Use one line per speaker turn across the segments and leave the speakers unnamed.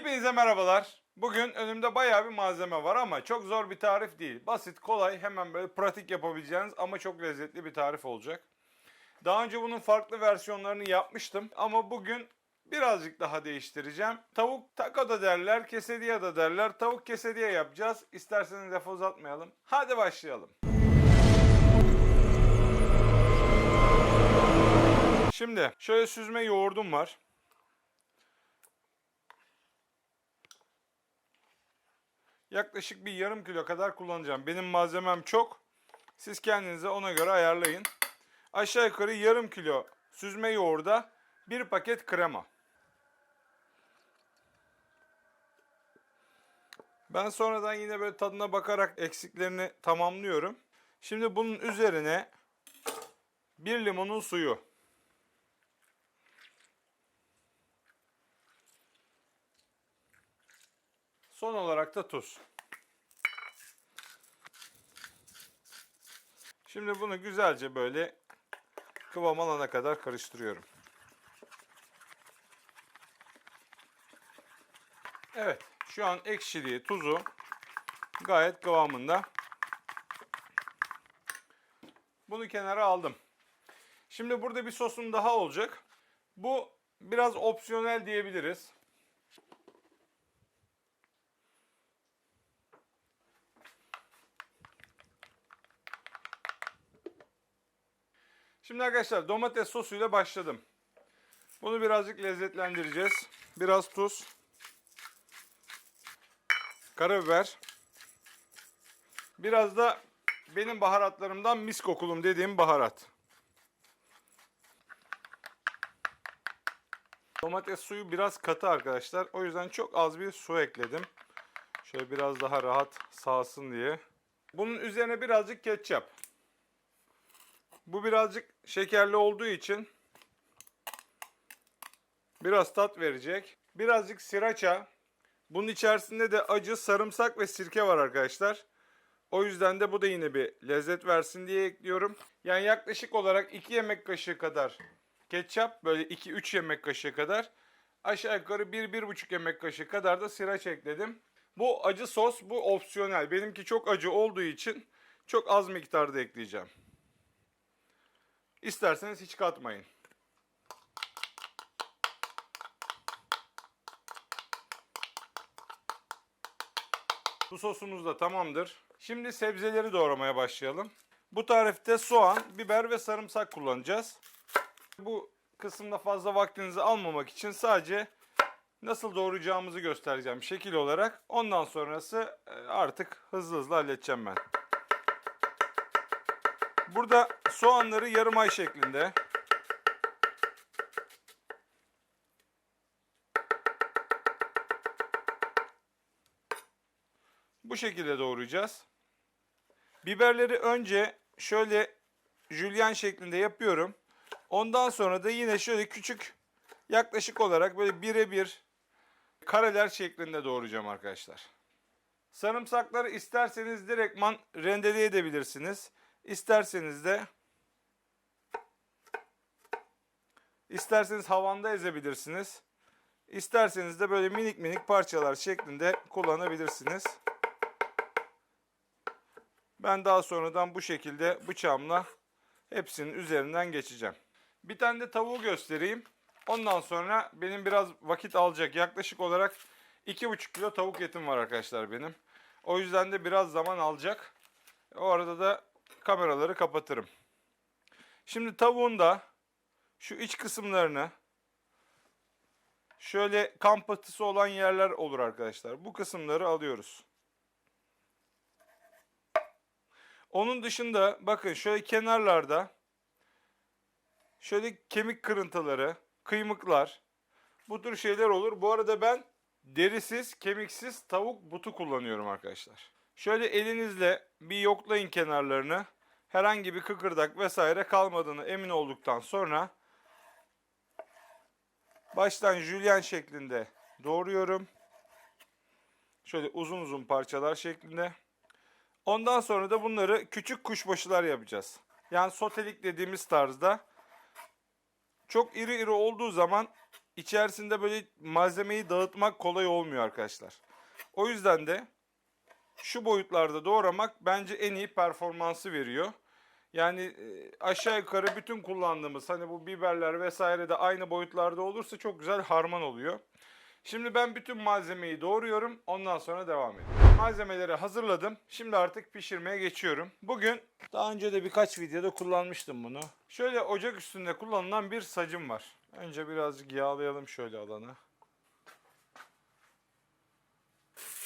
Hepinize merhabalar. Bugün önümde bayağı bir malzeme var ama çok zor bir tarif değil. Basit, kolay, hemen böyle pratik yapabileceğiniz ama çok lezzetli bir tarif olacak. Daha önce bunun farklı versiyonlarını yapmıştım ama bugün birazcık daha değiştireceğim. Tavuk taco da derler, kesediye da derler. Tavuk kesediye yapacağız. İsterseniz lafı uzatmayalım. Hadi başlayalım. Şimdi şöyle süzme yoğurdum var. Yaklaşık bir yarım kilo kadar kullanacağım. Benim malzemem çok. Siz kendinize ona göre ayarlayın. Aşağı yukarı yarım kilo süzme yoğurda bir paket krema. Ben sonradan yine böyle tadına bakarak eksiklerini tamamlıyorum. Şimdi bunun üzerine bir limonun suyu. Son olarak da tuz. Şimdi bunu güzelce böyle kıvam alana kadar karıştırıyorum. Evet, şu an ekşiliği, tuzu gayet kıvamında. Bunu kenara aldım. Şimdi burada bir sosum daha olacak. Bu biraz opsiyonel diyebiliriz. Şimdi arkadaşlar domates sosuyla başladım. Bunu birazcık lezzetlendireceğiz. Biraz tuz. Karabiber. Biraz da benim baharatlarımdan mis kokulum dediğim baharat. Domates suyu biraz katı arkadaşlar. O yüzden çok az bir su ekledim. Şöyle biraz daha rahat sağsın diye. Bunun üzerine birazcık ketçap. Bu birazcık şekerli olduğu için biraz tat verecek. Birazcık sriracha. Bunun içerisinde de acı, sarımsak ve sirke var arkadaşlar. O yüzden de bu da yine bir lezzet versin diye ekliyorum. Yani yaklaşık olarak 2 yemek kaşığı kadar ketçap, böyle 2-3 yemek kaşığı kadar. Aşağı yukarı 1-1,5 yemek kaşığı kadar da sriracha ekledim. Bu acı sos, bu opsiyonel. Benimki çok acı olduğu için çok az miktarda ekleyeceğim. İsterseniz hiç katmayın. Bu sosumuz da tamamdır. Şimdi sebzeleri doğramaya başlayalım. Bu tarifte soğan, biber ve sarımsak kullanacağız. Bu kısımda fazla vaktinizi almamak için sadece nasıl doğrayacağımızı göstereceğim şekil olarak. Ondan sonrası e, artık hızlı hızlı halledeceğim ben. Burada soğanları yarım ay şeklinde. Bu şekilde doğrayacağız. Biberleri önce şöyle jülyen şeklinde yapıyorum. Ondan sonra da yine şöyle küçük yaklaşık olarak böyle birebir kareler şeklinde doğrayacağım arkadaşlar. Sarımsakları isterseniz direktman rendeleyebilirsiniz. İsterseniz de isterseniz havanda ezebilirsiniz. İsterseniz de böyle minik minik parçalar şeklinde kullanabilirsiniz. Ben daha sonradan bu şekilde bıçağımla hepsinin üzerinden geçeceğim. Bir tane de tavuğu göstereyim. Ondan sonra benim biraz vakit alacak. Yaklaşık olarak 2,5 kilo tavuk etim var arkadaşlar benim. O yüzden de biraz zaman alacak. O arada da kameraları kapatırım. Şimdi tavuğun da şu iç kısımlarını şöyle kan patısı olan yerler olur arkadaşlar. Bu kısımları alıyoruz. Onun dışında bakın şöyle kenarlarda şöyle kemik kırıntıları, kıymıklar bu tür şeyler olur. Bu arada ben derisiz, kemiksiz tavuk butu kullanıyorum arkadaşlar. Şöyle elinizle bir yoklayın kenarlarını. Herhangi bir kıkırdak vesaire kalmadığını emin olduktan sonra baştan jülyen şeklinde doğruyorum. Şöyle uzun uzun parçalar şeklinde. Ondan sonra da bunları küçük kuşbaşılar yapacağız. Yani sotelik dediğimiz tarzda. Çok iri iri olduğu zaman içerisinde böyle malzemeyi dağıtmak kolay olmuyor arkadaşlar. O yüzden de şu boyutlarda doğramak bence en iyi performansı veriyor. Yani e, aşağı yukarı bütün kullandığımız hani bu biberler vesaire de aynı boyutlarda olursa çok güzel harman oluyor. Şimdi ben bütün malzemeyi doğruyorum. Ondan sonra devam ediyorum. Malzemeleri hazırladım. Şimdi artık pişirmeye geçiyorum. Bugün daha önce de birkaç videoda kullanmıştım bunu. Şöyle ocak üstünde kullanılan bir sacım var. Önce birazcık yağlayalım şöyle alanı.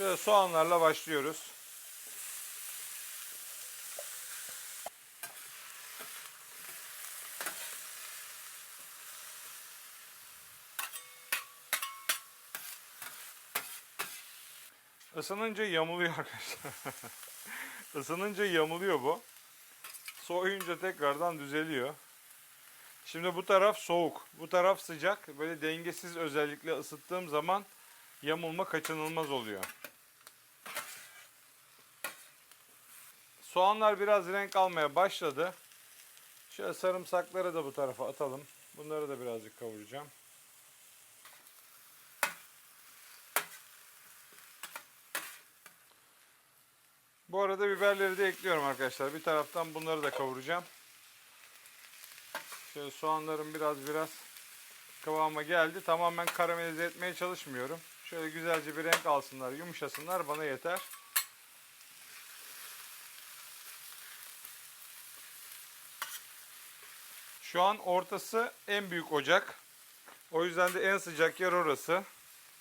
Şöyle soğanlarla başlıyoruz. Isınınca yamuluyor arkadaşlar. Isınınca yamuluyor bu. Soğuyunca tekrardan düzeliyor. Şimdi bu taraf soğuk, bu taraf sıcak. Böyle dengesiz özellikle ısıttığım zaman yamulma kaçınılmaz oluyor. Soğanlar biraz renk almaya başladı. Şöyle sarımsakları da bu tarafa atalım. Bunları da birazcık kavuracağım. Bu arada biberleri de ekliyorum arkadaşlar. Bir taraftan bunları da kavuracağım. Şöyle soğanlarım biraz biraz kıvama geldi. Tamamen karamelize etmeye çalışmıyorum. Şöyle güzelce bir renk alsınlar, yumuşasınlar bana yeter. Şu an ortası en büyük ocak. O yüzden de en sıcak yer orası.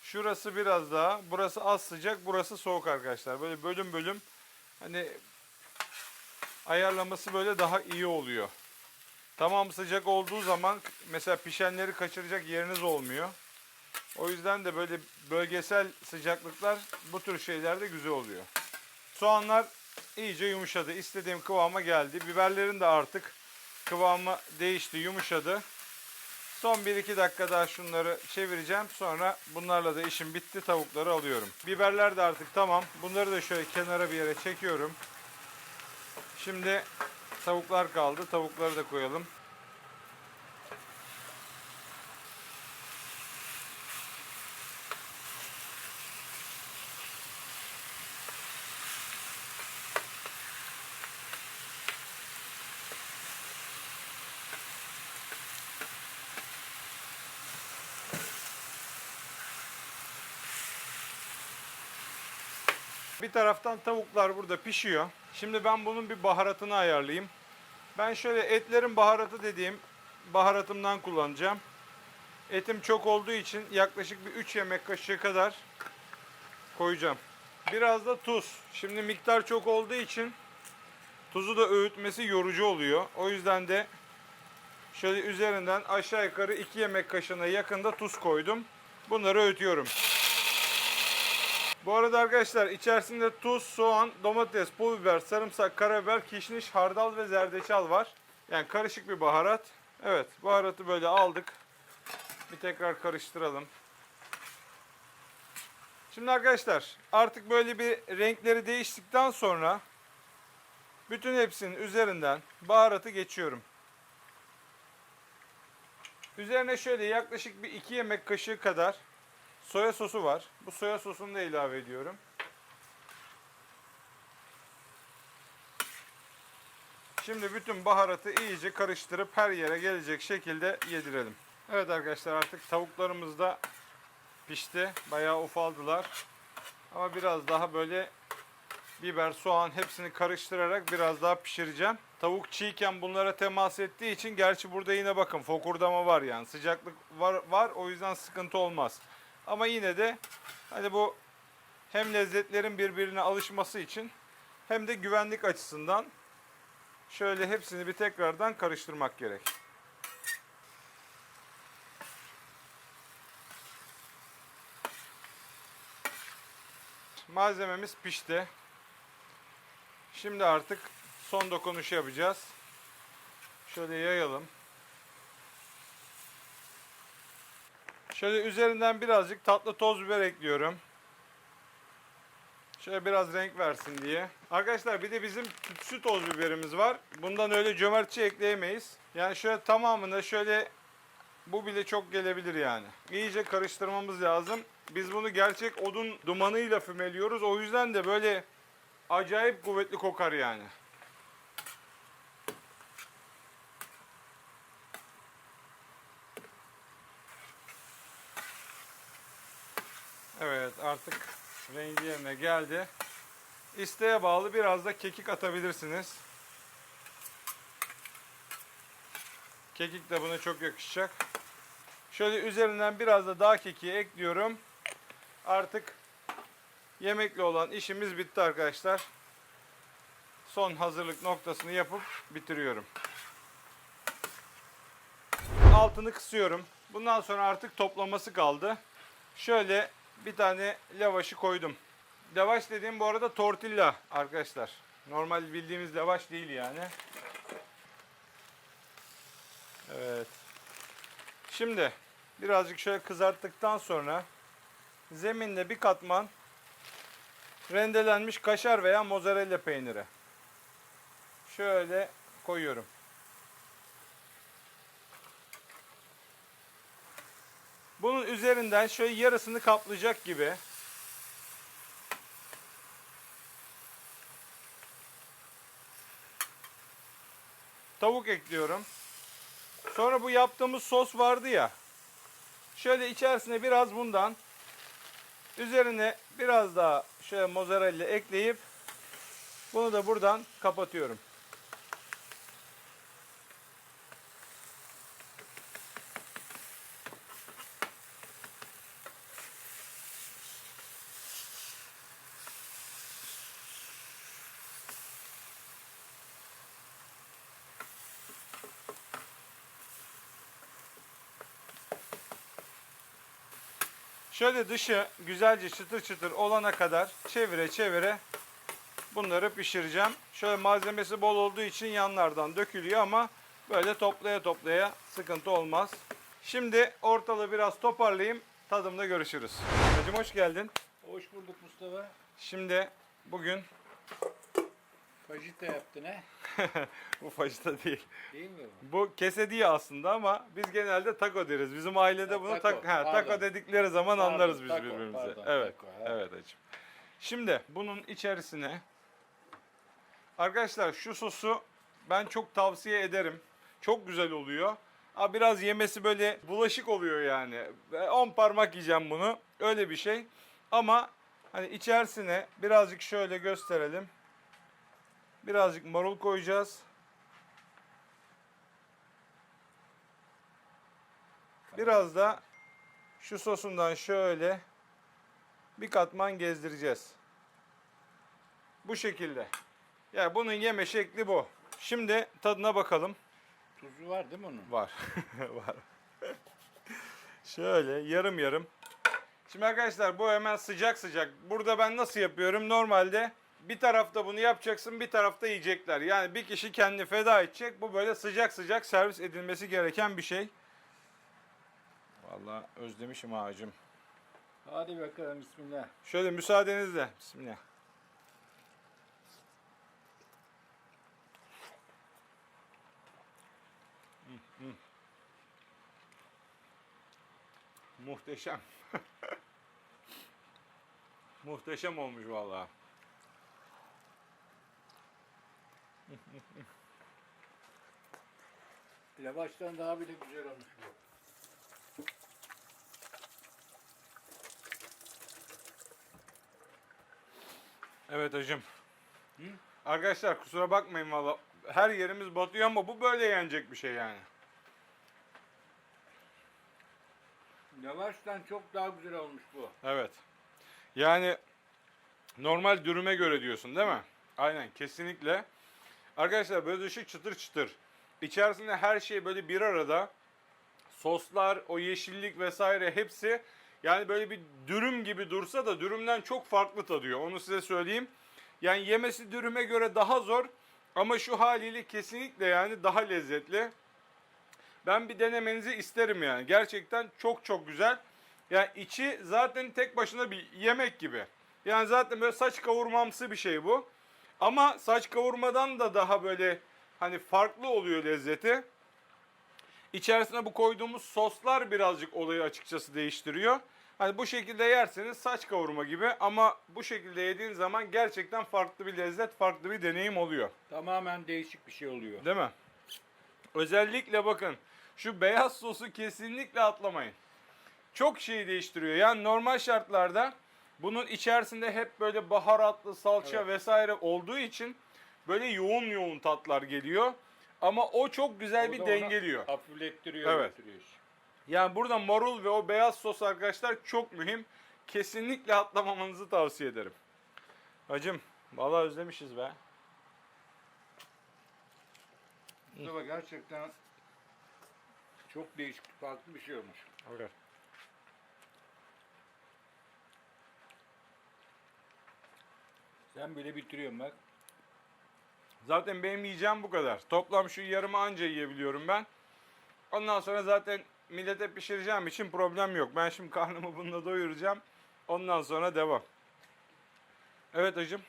Şurası biraz daha, burası az sıcak, burası soğuk arkadaşlar. Böyle bölüm bölüm hani ayarlaması böyle daha iyi oluyor. Tamam sıcak olduğu zaman mesela pişenleri kaçıracak yeriniz olmuyor. O yüzden de böyle bölgesel sıcaklıklar bu tür şeylerde güzel oluyor. Soğanlar iyice yumuşadı. İstediğim kıvama geldi. Biberlerin de artık kıvamı değişti, yumuşadı. Son 1-2 dakika daha şunları çevireceğim. Sonra bunlarla da işim bitti. Tavukları alıyorum. Biberler de artık tamam. Bunları da şöyle kenara bir yere çekiyorum. Şimdi tavuklar kaldı. Tavukları da koyalım. Bir taraftan tavuklar burada pişiyor. Şimdi ben bunun bir baharatını ayarlayayım. Ben şöyle etlerin baharatı dediğim baharatımdan kullanacağım. Etim çok olduğu için yaklaşık bir 3 yemek kaşığı kadar koyacağım. Biraz da tuz. Şimdi miktar çok olduğu için tuzu da öğütmesi yorucu oluyor. O yüzden de şöyle üzerinden aşağı yukarı 2 yemek kaşığına yakında tuz koydum. Bunları öğütüyorum. Bu arada arkadaşlar içerisinde tuz, soğan, domates, pul biber, sarımsak, karabiber, kişniş, hardal ve zerdeçal var. Yani karışık bir baharat. Evet baharatı böyle aldık. Bir tekrar karıştıralım. Şimdi arkadaşlar artık böyle bir renkleri değiştikten sonra bütün hepsinin üzerinden baharatı geçiyorum. Üzerine şöyle yaklaşık bir 2 yemek kaşığı kadar soya sosu var. Bu soya sosunu da ilave ediyorum. Şimdi bütün baharatı iyice karıştırıp her yere gelecek şekilde yedirelim. Evet arkadaşlar artık tavuklarımız da pişti. Bayağı ufaldılar. Ama biraz daha böyle biber, soğan hepsini karıştırarak biraz daha pişireceğim. Tavuk çiğken bunlara temas ettiği için gerçi burada yine bakın fokurdama var yani sıcaklık var, var o yüzden sıkıntı olmaz. Ama yine de hani bu hem lezzetlerin birbirine alışması için hem de güvenlik açısından şöyle hepsini bir tekrardan karıştırmak gerek. Malzememiz pişti. Şimdi artık son dokunuş yapacağız. Şöyle yayalım. Şöyle üzerinden birazcık tatlı toz biber ekliyorum. Şöyle biraz renk versin diye. Arkadaşlar bir de bizim tütsü toz biberimiz var. Bundan öyle cömertçe ekleyemeyiz. Yani şöyle tamamını şöyle Bu bile çok gelebilir yani. İyice karıştırmamız lazım. Biz bunu gerçek odun dumanıyla fümeliyoruz. O yüzden de böyle acayip kuvvetli kokar yani. Evet artık rengi yerine geldi. İsteğe bağlı biraz da kekik atabilirsiniz. Kekik de buna çok yakışacak. Şöyle üzerinden biraz da daha kekiği ekliyorum. Artık yemekle olan işimiz bitti arkadaşlar. Son hazırlık noktasını yapıp bitiriyorum. Altını kısıyorum. Bundan sonra artık toplaması kaldı. Şöyle bir tane lavaşı koydum. Lavaş dediğim bu arada tortilla arkadaşlar. Normal bildiğimiz lavaş değil yani. Evet. Şimdi birazcık şöyle kızarttıktan sonra zeminde bir katman rendelenmiş kaşar veya mozzarella peyniri. Şöyle koyuyorum. Bunun üzerinden şöyle yarısını kaplayacak gibi tavuk ekliyorum. Sonra bu yaptığımız sos vardı ya. Şöyle içerisine biraz bundan üzerine biraz daha şöyle mozzarella ekleyip bunu da buradan kapatıyorum. Şöyle dışı güzelce çıtır çıtır olana kadar çevire çevire bunları pişireceğim. Şöyle malzemesi bol olduğu için yanlardan dökülüyor ama böyle toplaya toplaya sıkıntı olmaz. Şimdi ortalığı biraz toparlayayım. Tadımda görüşürüz. Hacım hoş geldin.
Hoş bulduk Mustafa.
Şimdi bugün
Fajita yaptın he?
bu fajita değil.
Değil mi bu?
Bu kesediye aslında ama biz genelde taco deriz. Bizim ailede
Ha,
bunu
taco,
tak ha, taco dedikleri zaman
Pardon,
anlarız biz
taco,
birbirimizi.
pardon,
evet.
taco, ha.
evet hacım. Şimdi bunun içerisine arkadaşlar şu sosu ben çok tavsiye ederim. Çok güzel oluyor. Ama biraz yemesi böyle bulaşık oluyor yani. 10 parmak yiyeceğim bunu. Öyle bir şey. Ama hani içerisine birazcık şöyle gösterelim. Birazcık marul koyacağız. Biraz da şu sosundan şöyle bir katman gezdireceğiz. Bu şekilde. Yani bunun yeme şekli bu. Şimdi tadına bakalım.
Tuzu var değil mi onun?
Var. Var. Şöyle yarım yarım. Şimdi arkadaşlar bu hemen sıcak sıcak. Burada ben nasıl yapıyorum? Normalde bir tarafta bunu yapacaksın, bir tarafta yiyecekler. Yani bir kişi kendini feda edecek. Bu böyle sıcak sıcak servis edilmesi gereken bir şey. Vallahi özlemişim ağacım.
Hadi bakalım bismillah.
Şöyle müsaadenizle. Bismillah. Hı, hı. Muhteşem. Muhteşem olmuş vallahi.
Lavaştan daha bile güzel olmuş bu.
Evet hacım.
Hı?
Arkadaşlar kusura bakmayın valla. Her yerimiz batıyor ama bu böyle yenecek bir şey yani.
Lavaştan çok daha güzel olmuş bu.
Evet. Yani normal dürüme göre diyorsun değil mi? Aynen kesinlikle. Arkadaşlar böyle dışı çıtır çıtır. İçerisinde her şey böyle bir arada. Soslar, o yeşillik vesaire hepsi yani böyle bir dürüm gibi dursa da dürümden çok farklı tadıyor. Onu size söyleyeyim. Yani yemesi dürüme göre daha zor ama şu haliyle kesinlikle yani daha lezzetli. Ben bir denemenizi isterim yani. Gerçekten çok çok güzel. Yani içi zaten tek başına bir yemek gibi. Yani zaten böyle saç kavurmamsı bir şey bu. Ama saç kavurmadan da daha böyle hani farklı oluyor lezzeti. İçerisine bu koyduğumuz soslar birazcık olayı açıkçası değiştiriyor. Hani bu şekilde yerseniz saç kavurma gibi ama bu şekilde yediğin zaman gerçekten farklı bir lezzet, farklı bir deneyim oluyor.
Tamamen değişik bir şey oluyor.
Değil mi? Özellikle bakın şu beyaz sosu kesinlikle atlamayın. Çok şey değiştiriyor. Yani normal şartlarda bunun içerisinde hep böyle baharatlı salça
Evet.
vesaire olduğu için böyle yoğun yoğun tatlar geliyor. Ama o çok güzel
O
bir dengeliyor.
Hafiflettiriyor.
Evet. Yani burada marul ve o beyaz sos arkadaşlar çok mühim. Kesinlikle atlamamanızı tavsiye ederim. Hacım vallahi özlemişiz be.
Mustafa gerçekten çok değişik, farklı bir şey olmuş.
Evet.
Sen bile bitiriyorsun bak.
Zaten benim yiyeceğim bu kadar. Toplam şu yarımı anca yiyebiliyorum ben. Ondan sonra zaten millete pişireceğim için problem yok. Ben şimdi karnımı bununla doyuracağım. Ondan sonra devam. Evet hacım.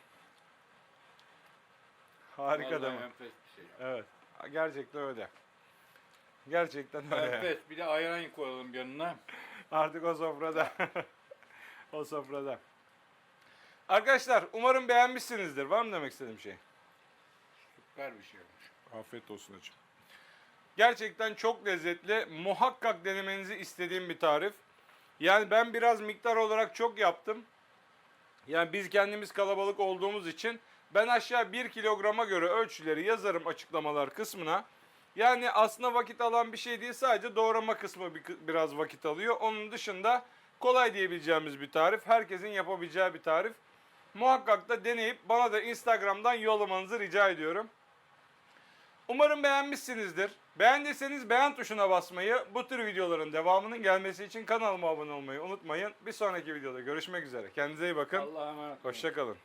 Harika değil mi?
Enfes bir şey.
Evet. Gerçekten öyle. Gerçekten öyle.
Enfes. Bir de ayran koyalım yanına.
Artık o sofrada. o sofrada. Arkadaşlar umarım beğenmişsinizdir. Var mı demek istediğim şey?
Süper bir şey olmuş.
Afiyet olsun hacım. Gerçekten çok lezzetli. Muhakkak denemenizi istediğim bir tarif. Yani ben biraz miktar olarak çok yaptım. Yani biz kendimiz kalabalık olduğumuz için ben aşağı 1 kilograma göre ölçüleri yazarım açıklamalar kısmına. Yani aslında vakit alan bir şey değil sadece doğrama kısmı bir, biraz vakit alıyor. Onun dışında kolay diyebileceğimiz bir tarif. Herkesin yapabileceği bir tarif. Muhakkak da deneyip bana da Instagram'dan yollamanızı rica ediyorum. Umarım beğenmişsinizdir. Beğendiyseniz beğen tuşuna basmayı, bu tür videoların devamının gelmesi için kanalıma abone olmayı unutmayın. Bir sonraki videoda görüşmek üzere. Kendinize iyi bakın.
Allah'a emanet olun.
Hoşçakalın.